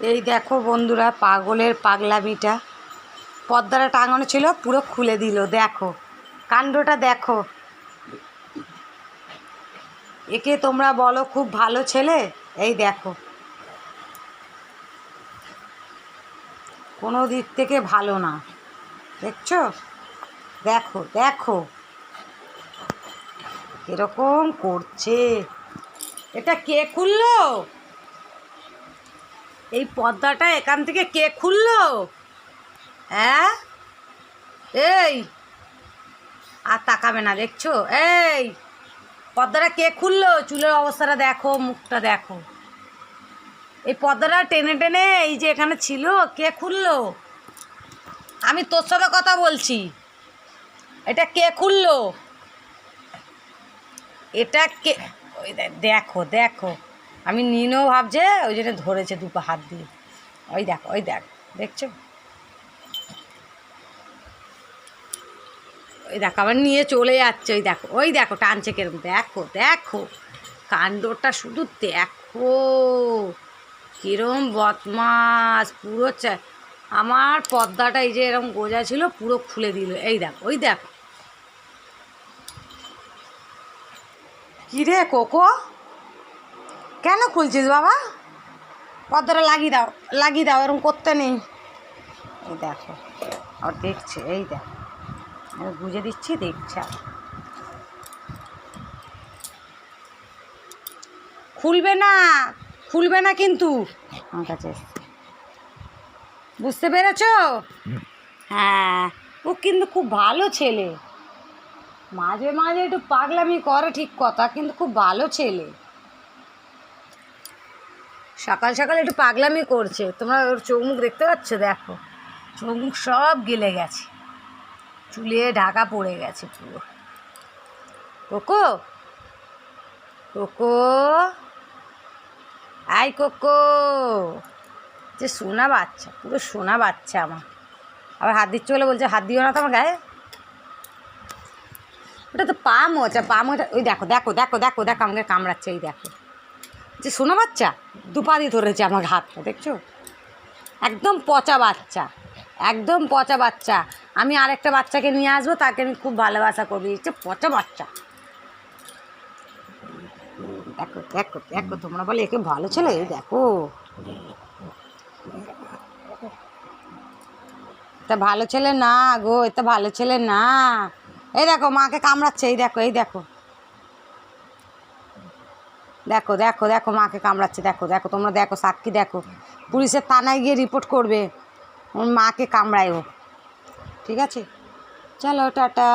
এই দেখো বন্ধুরা, পাগলের পাগলামিটা। পর্দাটা টাঙানো ছিল, পুরো খুলে দিল, দেখো। কাণ্ডটা দেখো। একে তোমরা বলো খুব ভালো ছেলে? এই দেখো। কোনো দিক থেকে ভালো না। দেখছ? দেখো দেখো। এরকম করছে। এটা কে খুললো? এই পর্দাটা এখান থেকে কে খুললো? হ্যাঁ? এই! আর তাকাবে না, দেখছ? এই! পর্দাটা কে খুললো? চুলের অবস্থাটা দেখো, মুখটা দেখো। এই পর্দাটা টেনে টেনে এই যে এখানে ছিল, কে খুললো? আমি তোর সাথে কথা বলছি। এটা কে খুললো? এটা কে দেখো দেখো। আমি নিনও ভাবছে, ওই জন্য ধরেছে দুপা হাত দিয়ে। ওই দেখ ওই দেখ, দেখছ? ওই দেখো, আবার নিয়ে চলে যাচ্ছে, ওই দেখো ওই দেখো, টানছে কেরম দেখো দেখো, কাণ্ডটা শুধু দেখো। কিরম বদমাস পুরো আমার পর্দাটা এই যে এরকম গোজা ছিল, পুরো খুলে দিল, এই দেখো, ওই দেখো। কিরে, কোকো? কেন খুলছিস বাবা? পর্দাটা লাগিয়ে দাও লাগিয়ে দাও এরকম করতে নেই। এই দেখো আর দেখছে এই দেখো। আমি বুঝে দিচ্ছি দেখছে খুলবে না খুলবে না কিন্তু। আমার কাছে। বুঝতে পেরেছ? হ্যাঁ ও কিন্তু খুব ভালো ছেলে। মাঝে মাঝে একটু পাগলামি করে ঠিক কথা কিন্তু খুব ভালো ছেলে। সকাল সকাল একটু পাগলামি করছে। তোমরা ওর চোখ মুখ দেখতে পাচ্ছ? দেখো। চোখ মুখ সব গেলে গেছে। চুলে ঢাকা পড়ে গেছে পুরো। কোকো? কোকো? আই কোকো! যে সোনা বাচ্চা, পুরো সোনা বাচ্চা আমার। আবার হাত দিচ্ছে বলে বলছে, হাত দিও না তো আমার গায়ে? ওটা তো পা মোচা পা মোচা। ওই দেখো দেখো দেখো দেখো দেখো, আমাকে কামড়াচ্ছে, এই দেখো। যে শোনো বাচ্চা দুপা দিয়ে ধরেছে আমার হাতটা, দেখছ? একদম পচা বাচ্চা, একদম পচা বাচ্চা। আমি আরেকটা বাচ্চাকে নিয়ে আসব, তাকে আমি খুব ভালোবাসা করবি হচ্ছে পচা বাচ্চা। দেখো দেখো দেখো, তোমরা বলে একে ভালো ছেলে? দেখো। এটা ভালো ছেলে না গো, এটা ভালো ছেলে না। এই দেখো, মাকে কামড়াচ্ছে, এই দেখো এই দেখো। দেখো দেখো দেখো, মাকে কামড়াচ্ছে, দেখো দেখো, তোমরা দেখো, সাক্ষী দেখো। পুলিশের থানায় গিয়ে রিপোর্ট করবে। ওর মাকে কামড়ায় ও। ঠিক আছে? চলো, টাটা।